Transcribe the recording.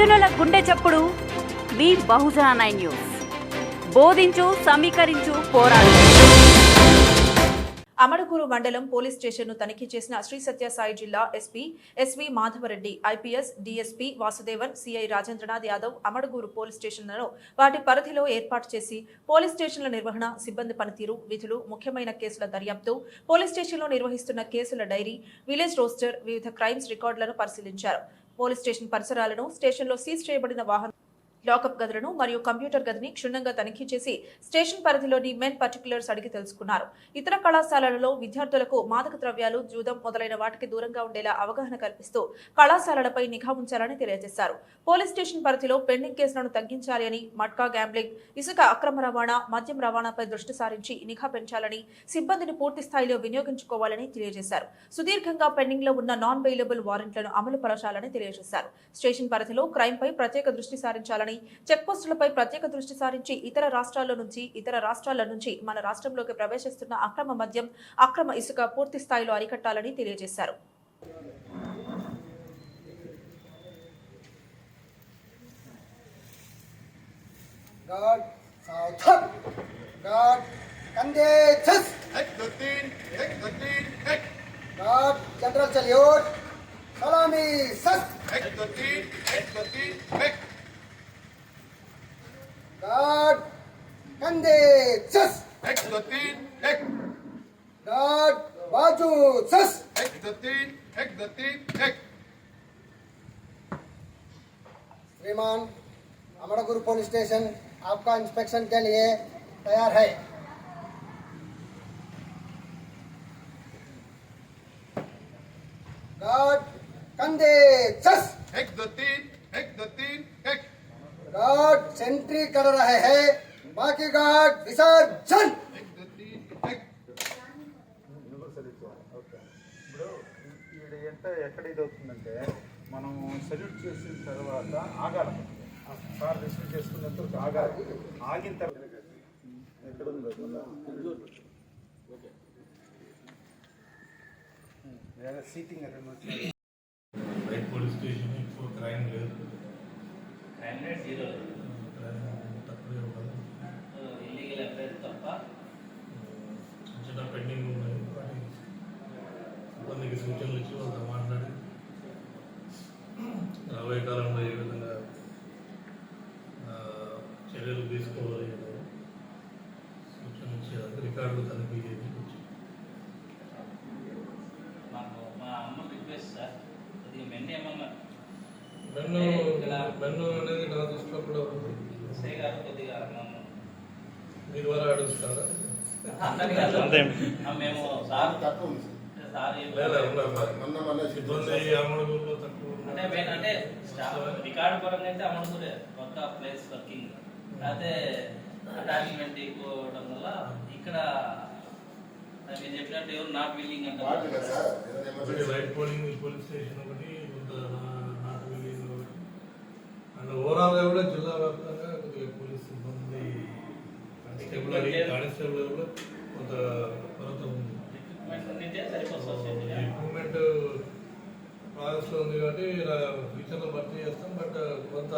గుండె చప్పుడు మీ బహుజన nine news. బోధించు సమీకరించు పోరాడు. అమడగూరు మండలం పోలీస్ స్టేషన్ను తనిఖీ చేసిన శ్రీ సత్యసాయి జిల్లా SP SV Madhava Reddy IPS DSP Vasudevan CI Rajendranath Yadav Amadaguru police స్టేషన్లను వాటి పరిధిలో ఏర్పాటు చేసి పోలీస్ స్టేషన్ల నిర్వహణ సిబ్బంది పనితీరు విధులు ముఖ్యమైన కేసుల దర్యాప్తు పోలీస్ స్టేషన్లో నిర్వహిస్తున్న కేసుల డైరీ విలేజ్ రోస్టర్ వివిధ క్రైమ్స్ రికార్డులను పరిశీలించారు. పోలీస్ స్టేషన్ పరిసరాలను స్టేషన్లో సీజ్ చేయబడిన వాహనం లాకప్ గదులను మరియు కంప్యూటర్ గదిని క్షుణ్ణంగా తనిఖీ చేసి స్టేషన్ పరిధిలోని మెన్ పర్టికులర్స్ అడిగి తెలుసుకున్నారు. ఇతర కళాశాలలలో విద్యార్థులకు మాదక ద్రవ్యాలు జూదం మొదలైన వాటికి దూరంగా ఉండేలా అవగాహన కల్పిస్తూ కళాశాలలపై నిఘా ఉంచాలని తెలియజేశారు. పోలీస్ స్టేషన్ పరిధిలో పెండింగ్ కేసులను తగ్గించాలి అని మట్కా గ్యాంబ్లింగ్ ఇసుక అక్రమ రవాణా మద్యం రవాణాపై దృష్టి సారించి నిఘా పెంచాలని సిబ్బందిని పూర్తి స్థాయిలో వినియోగించుకోవాలని తెలియజేశారు. సుదీర్ఘంగా పెండింగ్లో ఉన్న నాన్ బెయిలబుల్ వారెంట్లను అమలు పరచాలని తెలియజేశారు. స్టేషన్ పరిధిలో క్రైమ్ పై ప్రత్యేక దృష్టి సారించాలని చెక్ చెక్పోస్టులపై ప్రత్యేక దృష్టి సారించి ఇతర రాష్ట్రాల నుంచి ఇతర రాష్ట్రాల నుంచి మన రాష్ట్రంలోకి ప్రవేశిస్తున్న అక్రమ మద్యం అక్రమ ఇసుక పూర్తి స్థాయిలో అరికట్టాలని తెలియజేశారు. God, South, Ek, Ek, Ek, Chaliot, Salami, कंधे छस एक दो तीन एक। God, बाजू छस एक दो तीन एक दो तीन एक। श्रीमान अमरगुरु पुलिस स्टेशन आपका इंस्पेक्शन के लिए तैयार है। God, कंधे छस एक दो तीन एक दो तीन एक। गार्ड सेंट्री कर रहे हैं। బాకీ ఘాట్ విసర్జన్! ఇప్పుడు ఎంత ఎక్కడ ఇది అవుతుందంటే మనం సెల్యూట్ చేసిన తర్వాత ఆగాలి సార్ రిసీవ్ చేసుకున్న తర్వాత ఆగాలి ఆగిన తర్వాత ఎక్కడ ఉంది సీటింగ్ పోలీస్ స్టేషన్ ఇప్పుడు క్రైమ్ లేదు. క్రైమ్ లేదు జీరో సూచనలు ఇచ్చి వాళ్ళతో మాట్లాడి రాబోయే కాలంలో ఏ విధంగా చర్యలు తీసుకోవాలి సూచనలు ఇచ్చేదానికి రికార్డులు తనిఖీ చేసి వచ్చి. మాకు మా అమ్మ రిక్వెస్ట్ సార్ కొద్దిగా మెన్ని ఏమన్నా మెన్ను మెన్ను అనేది నా దృష్టిలో కూడా ఉంది. ఎస్ఐ గారు కొద్దిగా నన్ను మీ ద్వారా అడుగుతారా? మేము సార్ తక్కువ ఉంది సార్ ఏం- లేదా ఉన్నారు మొన్న మొన్న సిబ్బంది అమలులో తక్కువ ఉన్నారు. అంటే మెయిన్ అంటే స్టాఫ్ రికార్డు పరంగా అయితే అమలుతురే కొత్త ప్లేస్ వర్కింగ్ అయితే అటాచ్మెంట్ ఎక్కువ అవడం వల్ల ఇక్కడ మీరు చెప్పినట్టు ఎవరు నాట్ విల్లింగ్ వాటి కదా అంటే సార్ ఏదైనా ఒకటి emergency right polling police station ఒకటి కొంత నాట్ విలీన్ ఒకటి అండ్ ఓవరాల్గా కూడా జిల్లా వ్యాప్తంగా కొద్దిగా పోలీస్ సిబ్బంది కానిస్టేబుల్ కానిస్టేబుల్ కూడా కొంత ಬರ್ತೀವಿ ಫ್ಯೂಚರಲ್ಲಿ ಬರ್ತೀವಿ ಅಷ್ಟೇ ಬಟ್ ಅಂತ